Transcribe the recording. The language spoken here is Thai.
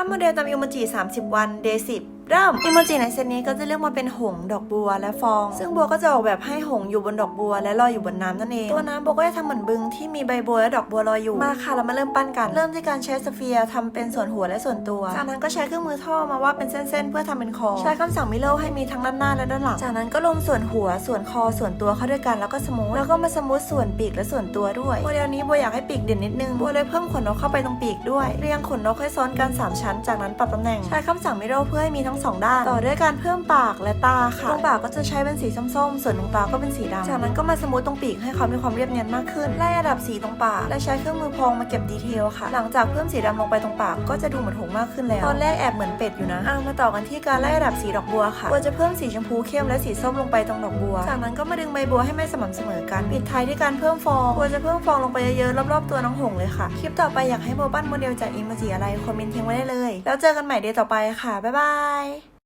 ปั้นโมเดลตามอิโมจิ30 วัน เดย์10 เริ่มอิโมจิในเซตนี้ก็จะเลือกมาเป็นหงดอกบัวและฟอง ซึ่งบัวก็จะออกแบบให้หงอยู่บนดอกบัว และลอยอยู่บนน้ำนั่นเองตัวน้ำบัวก็จะทำเหมือนบึงที่มีใบบัวและดอกบัวลอยอยู่มาค่ะเรามาเริ่มปั้นกัน เริ่มที่การใช้สเฟียร์ทำเป็นส่วนหัวและส่วนตัวจากนั้นก็ใช้เครื่องมือท่อมาว่าเป็นเส้นๆเพื่อทำเป็นคอ ใช้คำสั่งมิโลให้มีทั้งด้านหน้าและด้านหลัง จากนั้นก็รวมส่วนหัวส่วนคอส่วนตัวเข้าด้วยกันแล้วก็สมูทแล้วก็มาสมูทส่วนปีกและส่วนตัวด้วยโมเดลนี้บัวอยากให้ปีกเด่นนิดนึงบัวเลยเพิ่มขนนกเข้าไปตรงปีกด้วย เรียงขนนกให้ซ้อนกันสามชั้น จากนั้นปรับตำแหน่ง ใช้คำสั่งมิโลเพื่อให้มีทั้งสองด้าน ต่อด้วยการเพิ่มปากและตาค่ะตรงปากก็จะใช้เป็นสีส้มๆ ส่วนตรงตาก็เป็นสีดำจากนั้นก็มาสมูทตรงปีกให้เขามีความเรียบเนียนมากขึ้นไล่ระดับสีตรงปาก และใช้เครื่องมือพองมาเก็บดีเทลค่ะ หลังจากเพิ่มสีดำลงไปตรงปากก็จะดูเหมือนหงส์มากขึ้นแล้ว ตอนแรกแอบเหมือนเป็ดอยู่นะอะมาต่อกันที่การไล่ระดับสีดอกบัวค่ะบัวจะเพิ่มสีชมพูเข้มและสีส้มลงไปตรงดอกบัว จากนั้นก็มาดึงใบบัวให้ไม่สม่ำเสมอกัน ปิดท้ายด้วยการเพิ่มฟองบัวจะเพิ่มฟองลงไปเยอะๆรอบๆตัวน้องหงส์เลยค่ะ คลิปต่อไปอยากให้บัวปั้นโมเดลจากอิโมจิอะไรคอมเมนต์ทิ้งไว้ได้เลย แล้วเจอกันใหม่เดย์ต่อไปค่ะบ๊ายบายイ